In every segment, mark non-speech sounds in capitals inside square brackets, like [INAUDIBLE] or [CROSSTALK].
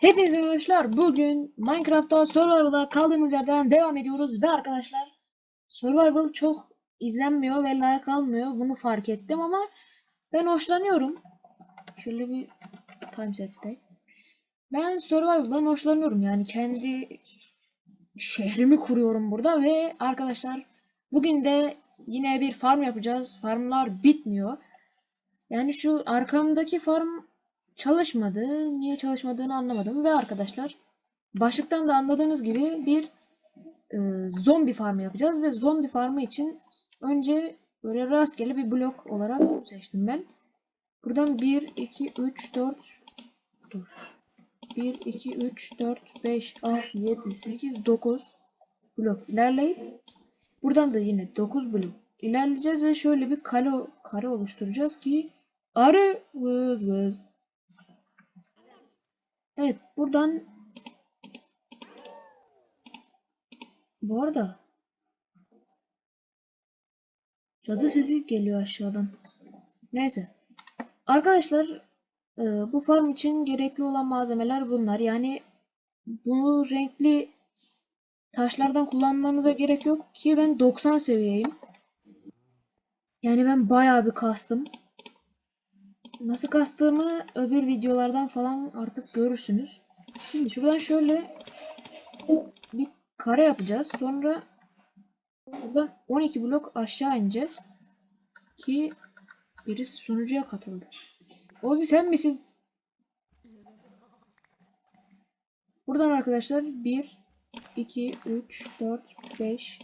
Hepinize arkadaşlar bugün Minecraft'ta Survival'da kaldığımız yerden devam ediyoruz ve arkadaşlar Survival çok izlenmiyor ve like almıyor bunu fark ettim ama ben hoşlanıyorum. Şöyle bir timesette. Ben Survival'dan hoşlanıyorum yani kendi şehrimi kuruyorum burada ve arkadaşlar bugün de yine bir farm yapacağız. Farmlar bitmiyor. Yani şu arkamdaki farm çalışmadı. Niye çalışmadığını anlamadım. Ve arkadaşlar başlıktan da anladığınız gibi bir e, zombi farmı yapacağız. Ve zombi farmı için önce böyle rastgele bir blok olarak seçtim ben. Buradan 1, 2, 3, 4 dur. 1, 2, 3, 4, 5, 6, 7, 8, 9 blok ilerleyip buradan da yine 9 blok ilerleyeceğiz ve şöyle bir kare, kare oluşturacağız ki arı vız vız Evet buradan bu arada cadı sesi geliyor aşağıdan. Neyse. Arkadaşlar e, bu farm için gerekli olan malzemeler bunlar. Yani bunu renkli taşlardan kullanmanıza gerek yok ki ben 90 seviyeyim. Yani ben bayağı bir kastım. Nasıl kastığımı öbür videolardan falan artık görürsünüz. Şimdi şuradan şöyle bir kare yapacağız. Sonra buradan 12 blok aşağı ineceğiz. Ki birisi sunucuya katıldı. Ozi sen misin? Buradan arkadaşlar 1, 2, 3, 4, 5,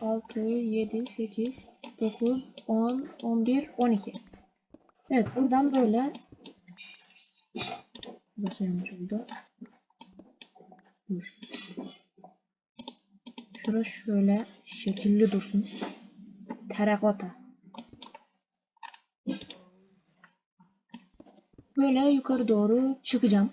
6, 7, 8, 9, 10, 11, 12. Evet buradan böyle Burası yanlış oldu. Dur. Şura şöyle şekilli dursun. Terakota. Böyle yukarı doğru çıkacağım.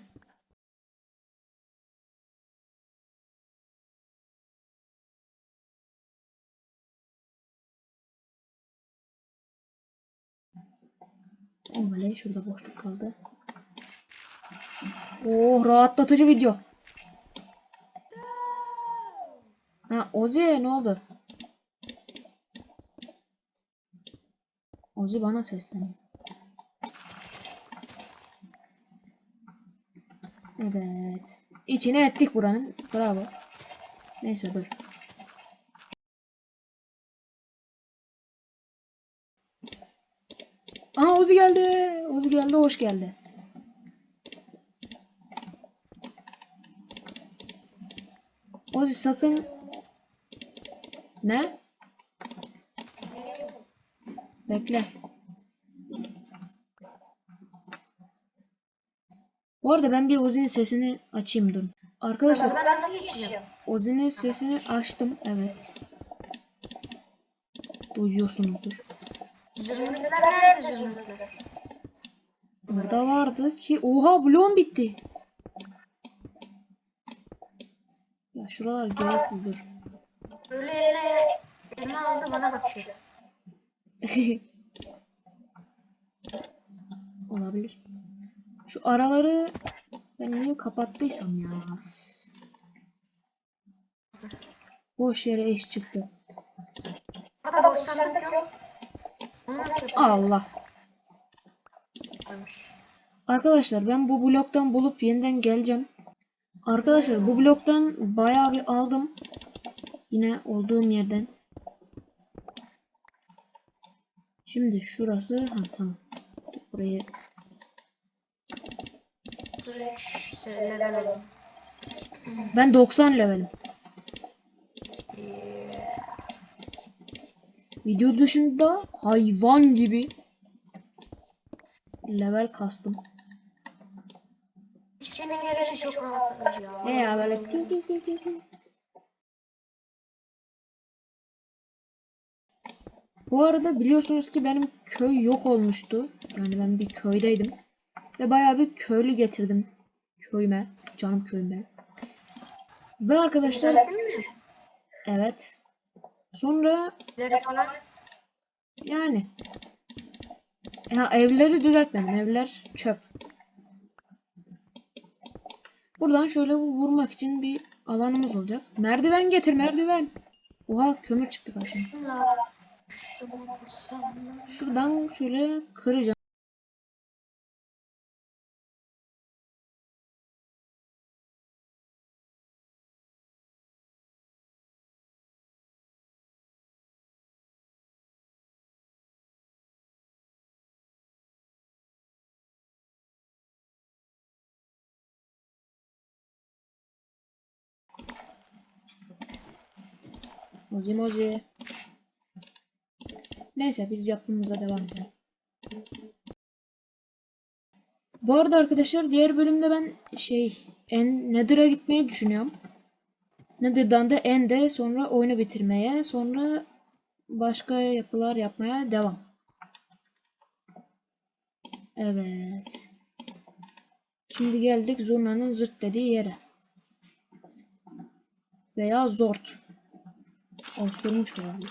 Oley şurada boşluk kaldı. Oh rahatlatıcı video. Ha Ozi ne oldu? Ozi bana sesleniyor. Evet. İçine ettik buranın. Bravo. Neyse dur. Aa Ozi geldi. Ozi geldi hoş geldi. Ozi sakın ne? Bekle. Bu arada ben bir Ozi'nin sesini açayım dur. Arkadaşlar Ben nasıl geçeceğim? Ozi'nin sesini açtım. Evet. Duyuyorsunuzdur. Zümrütler nerede zümrütler? Burada vardı ki oha bloğum bitti. Ya şuralar gereksiz dur. Böyle eline elime aldı bana bakıyor. Olabilir. Şu araları ben niye kapattıysam ya. Boş yere eş çıktı. Baba 90 yok. Allah. Arkadaşlar ben bu bloktan bulup yeniden geleceğim. Arkadaşlar bu bloktan bayağı bir aldım. Yine olduğum yerden. Şimdi şurası ha tamam. Burayı 33 level oldum. ben 90 levelim. Video dışında hayvan gibi level kastım. İsminin gelişi çok rahatlatıcı ya. Ne ya böyle ting ting ting ting ting. Bu arada biliyorsunuz ki benim köy yok olmuştu. Yani ben bir köydeydim. Ve bayağı bir köylü getirdim. Köyüme. Canım köyüme. Ve arkadaşlar evet. Sonra Evleri falan yani ya evleri düzeltmedim. Evler çöp. Buradan şöyle vurmak için bir alanımız olacak. Merdiven getir merdiven. Oha kömür çıktı karşıma. Şuradan şöyle kıracağım. Mozi mozi. Neyse biz yapımıza devam edelim. Bu arada arkadaşlar diğer bölümde ben şey en Nether'a gitmeyi düşünüyorum. Nether'dan da End'e sonra oyunu bitirmeye sonra başka yapılar yapmaya devam. Evet. Şimdi geldik Zurna'nın zırt dediği yere. Veya Zort. Da olabilir.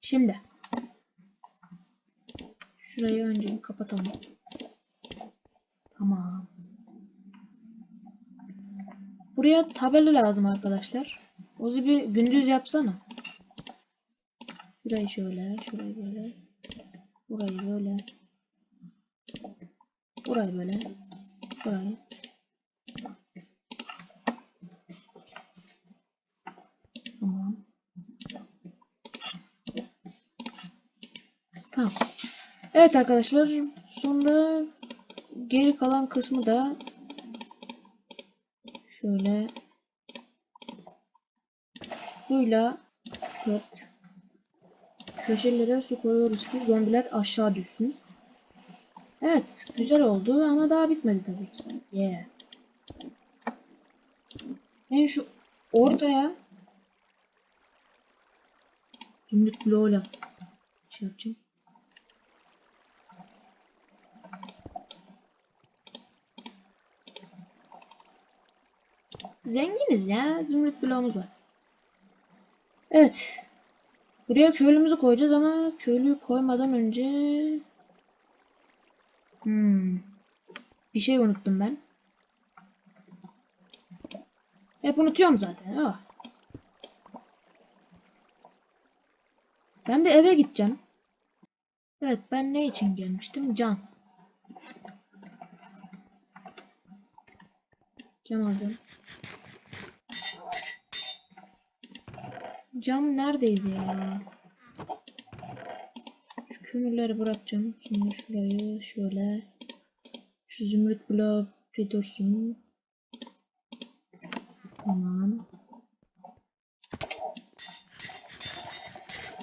Şimdi. Şurayı önce bir kapatalım. Tamam. Buraya tabela lazım arkadaşlar. Ozi bir gündüz yapsana. Şurayı şöyle, şurayı böyle. Burayı böyle. Burayı böyle. Burayı. Tamam. Evet arkadaşlar. Sonra geri kalan kısmı da şöyle suyla evet, köşelere su koyuyoruz ki zombiler aşağı düşsün. Evet, güzel oldu ama daha bitmedi tabii ki. Yeah. Ben şu ortaya zümrüt bloğuyla şey yapacağım. Zenginiz ya. Zümrüt bloğumuz var. Evet. Buraya köylümüzü koyacağız ama köylüyü koymadan önce hmm. bir şey unuttum ben. Hep unutuyorum zaten. Ah. Ben bir eve gideceğim. Evet ben ne için gelmiştim? Can. Cam alacağım. Cam neredeydi ya? Şu kömürleri bırakacağım. Şimdi şurayı şöyle. Şu zümrüt bloğu bir dursun. Tamam.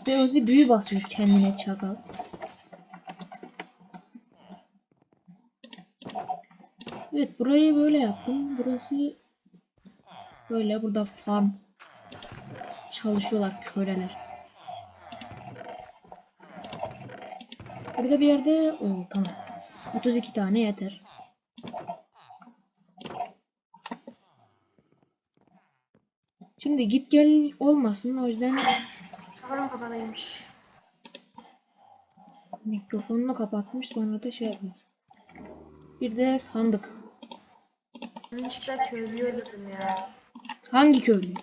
Ve Ozi büyü basıyor kendine çakal. Evet burayı böyle yaptım. Burası böyle burada farm çalışıyorlar köleler. Burada bir yerde o tamam. 32 tane yeter. Şimdi git gel olmasın o yüzden Kameram kapalıymış. mikrofonunu kapatmış sonra da şey yapmış. Bir de sandık. Yanlışlıkla köylüyü öldürdüm ya. Hangi köylü?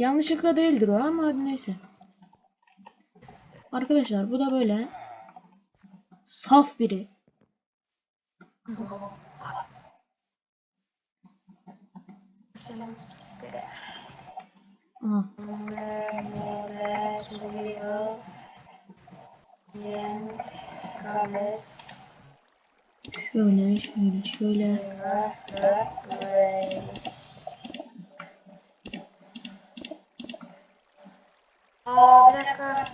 Yanlışlıkla değildir o ama neyse. Arkadaşlar bu da böyle saf biri. Şöyle şöyle şöyle. Aa bir dakika.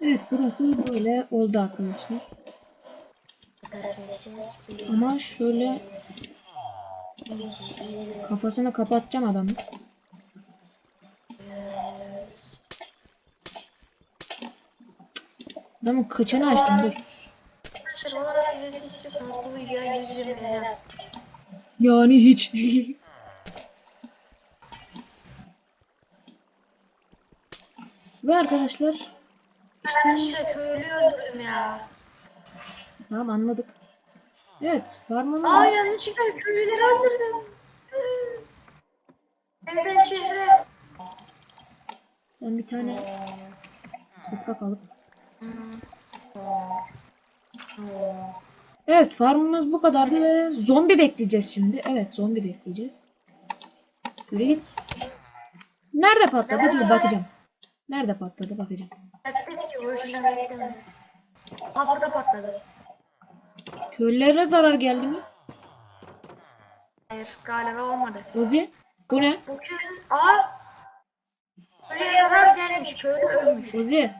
Evet burası böyle oldu arkadaşlar. Ama şöyle kafasını kapatacağım adamı. Adamın kıçını açtım dur. Arkadaşlar bana da videosu istiyorsanız bu videoya 100 bin beğeni atın. Yani hiç. [LAUGHS] Ve arkadaşlar Ben işte işte köylüyü öldürdüm ya. tamam anladık. Evet farmımız Aa yanlışlıkla köylüleri öldürdüm. Evden şehre. ben bir tane toprak alıp Evet farmımız bu kadardı ve zombi bekleyeceğiz şimdi. Evet zombi bekleyeceğiz. Yürü git. Nerede patladı? Dur bakacağım. Nerede patladı bakacağım. Dedim ki boşuna bekleme. Burada patladı. Köylülere zarar geldi mi? Hayır galiba olmadı. Ozi bu ne? Bu köylü... Aa! Köylüye zarar gelmiş. Köylü ölmüş. Ozi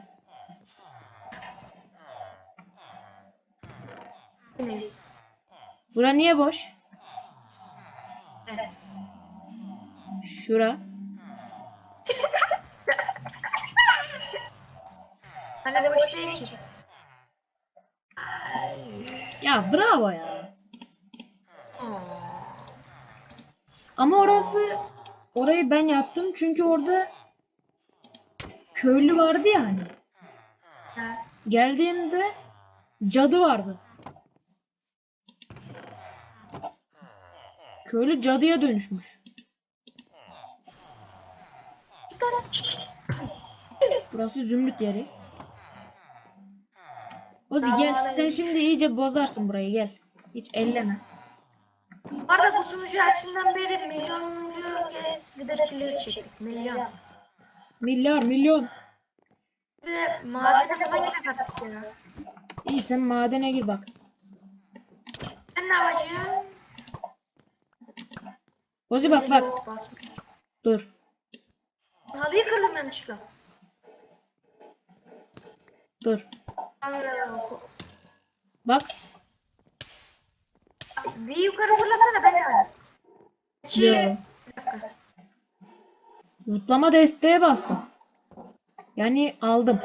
Ne? bura niye boş? Ne? Şura. [LAUGHS] Hani boş değil ki. Ya bravo ya. Ama orası orayı ben yaptım çünkü orada köylü vardı ya. Ha. Geldiğimde cadı vardı. Köylü cadıya dönüşmüş. Burası zümrüt yeri. Ozi gel sen şimdi iyice bozarsın burayı gel. Hiç elleme. Bu arada bu sunucu açısından beri milyonuncu kez bir de kill çektik. Milyon. Milyar milyon. Bir de madene falan girek artık ya. İyi sen madene gir bak. Sen ne yapacaksın? Ozi bak bak. Dur. Halıyı kırdım yanlışlıkla. Dur. Bak. Bir yukarı fırlatsana ben. Şey, Yo. Zıplama desteğe bastım. Yani aldım.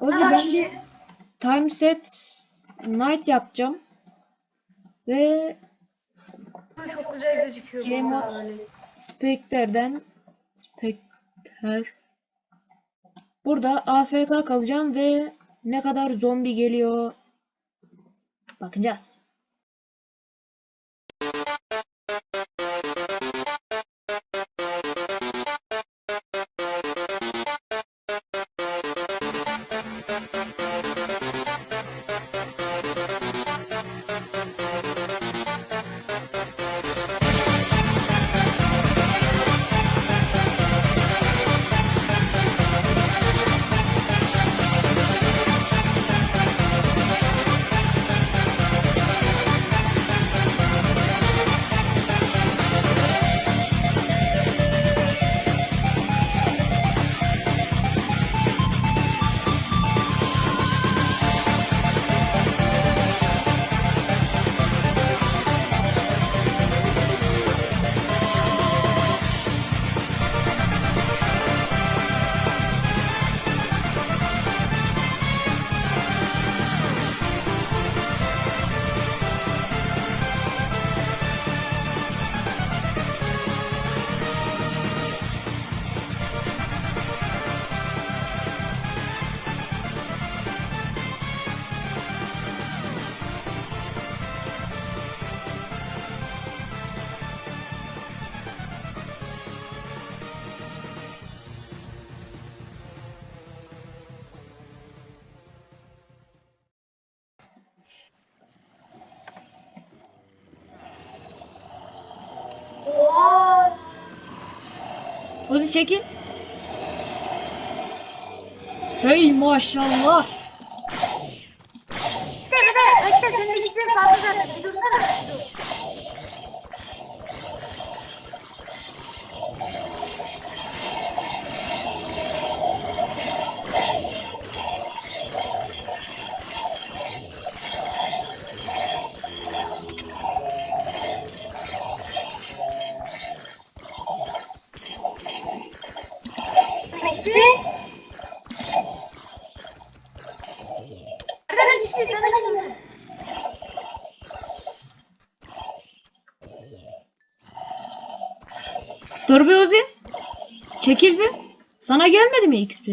Ozi Ne var ben bir time set night yapacağım. Ve çok güzel gözüküyor bu. Spectre'den Spectre Burada AFK kalacağım ve ne kadar zombi geliyor bakacağız. Ozi çekil. Hey maşallah. Bir de bir de bekle senin fazla zaten dursana. Dur. XP? Nereden XP sana geliyor? Dur bir Ozi. Çekil bir. Sana gelmedi mi XP?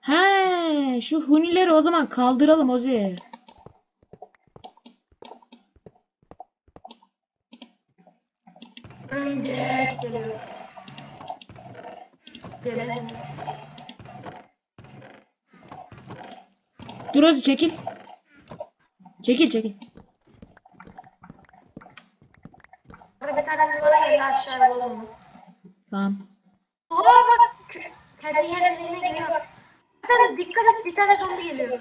He, şu hunileri o zaman kaldıralım Ozi. Dur Ozi çekil. Çekil çekil. Burada bir tane yola olur mu? Tamam. Oha bak. Kendi yerlerine geliyor. Zaten dikkat et bir tane zombi geliyor.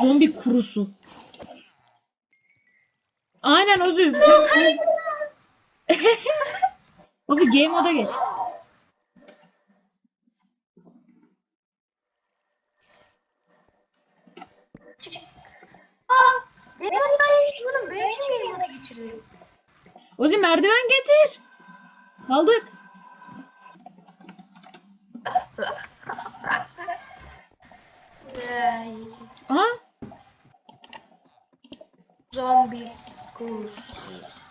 Zombi kurusu. Aynen Ozi. Ozi game moda geç. Aa! Demontaymış bunun. Benim için game moda geçiriyor. Ozi merdiven getir. Kaldık. Aha. Zombies, pussies.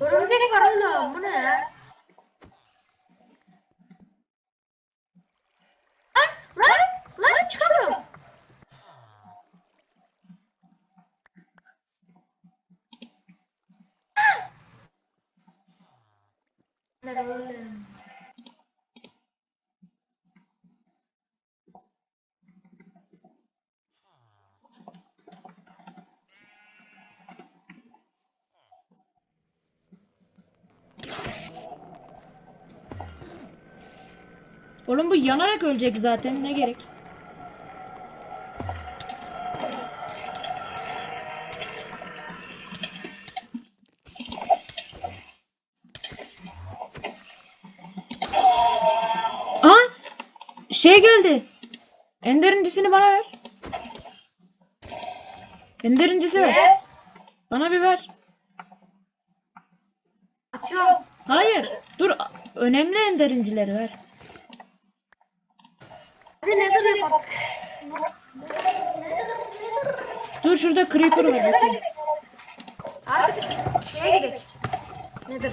Örümcek var oğlum. Bu ne ya? Lan! Lan! Lan çıkamıyorum. Ne oğlum? Oğlum bu yanarak ölecek zaten. Ne gerek? Aa! Şey geldi. Ender incisini bana ver. Ender incisi ver. Ne? Bana bir ver. Atıyorum. Hayır. Dur. Önemli ender incileri ver. Hadi ne duruyor bak. Dur şurada creeper var. bakayım. Artık şeye gidelim. Nedir?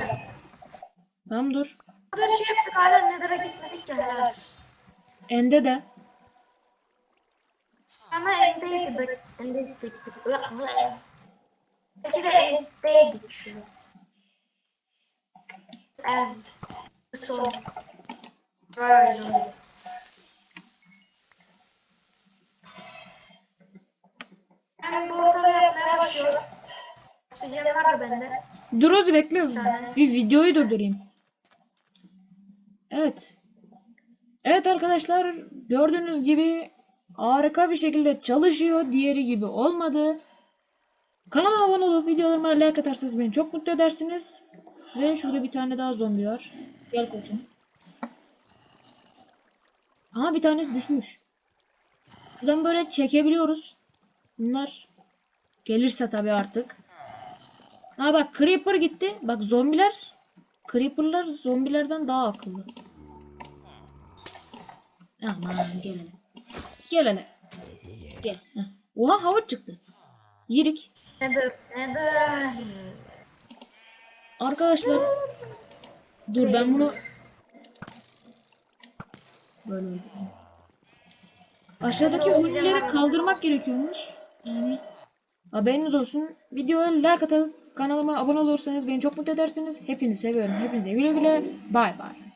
Tamam dur. Bu kadar şey yaptık hala Nether'a gitmedik ya helal. Ende de. Ama endeydik. Endeydik. Belki de endeydik şu. End. Son. Version. Ben bu ortada yapmaya başlıyorum. Oksijen var da bende. Dur Ozi bekle. Bir videoyu durdurayım. Evet. Evet arkadaşlar gördüğünüz gibi harika bir şekilde çalışıyor. Diğeri gibi olmadı. Kanalıma abone olup videolarıma like atarsanız beni çok mutlu edersiniz. Ve şurada bir tane daha zombi var. Gel koçum. Aha bir tane düşmüş. Şuradan böyle çekebiliyoruz. Bunlar gelirse tabii artık. Ha bak Creeper gitti. Bak zombiler Creeper'lar zombilerden daha akıllı. Aman gel hele. Gel hele. Gel. Heh. Oha havuç çıktı. Yirik. Nether. Arkadaşlar. Dur ben bunu böyle. Aşağıdaki hunileri kaldırmak gerekiyormuş. Yani haberiniz olsun. Videoya like atıp kanalıma abone olursanız beni çok mutlu edersiniz. Hepinizi seviyorum. Hepinize güle güle. Bay bay.